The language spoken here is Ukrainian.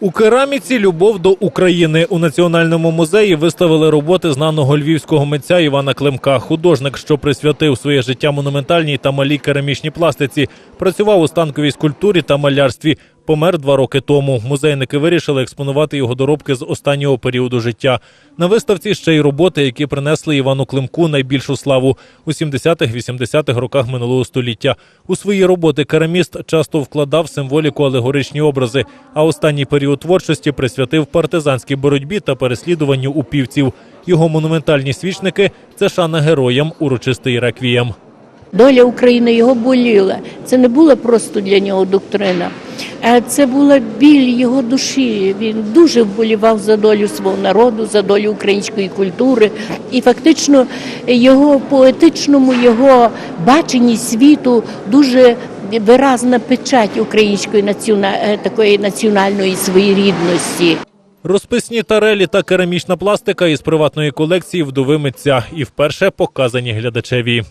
У кераміці любов до України у національному музеї виставили роботи знаного львівського митця Івана Климка. Художник, що присвятив своє життя монументальній та малій керамічній пластиці, працював у станковій скульптурі та малярстві. Помер два роки тому. Музейники вирішили експонувати його доробки з останнього періоду життя. На виставці ще й роботи, які принесли Івану Климку найбільшу славу у 70-х-80-х роках минулого століття. У свої роботи кераміст часто вкладав символіку алегоричні образи, а останній період творчості присвятив партизанській боротьбі та переслідуванню упівців. Його монументальні свічники це шана героям, урочистий реквієм. Доля України його боліла. Це не була просто для нього доктрина, це була біль його душі. Він дуже вболівав за долю свого народу, за долю української культури. І фактично його поетичному, його баченні світу дуже виразна печать української націона... е, такої національної своєрідності. Розписні тарелі та керамічна пластика із приватної колекції вдови митця і вперше показані глядачеві.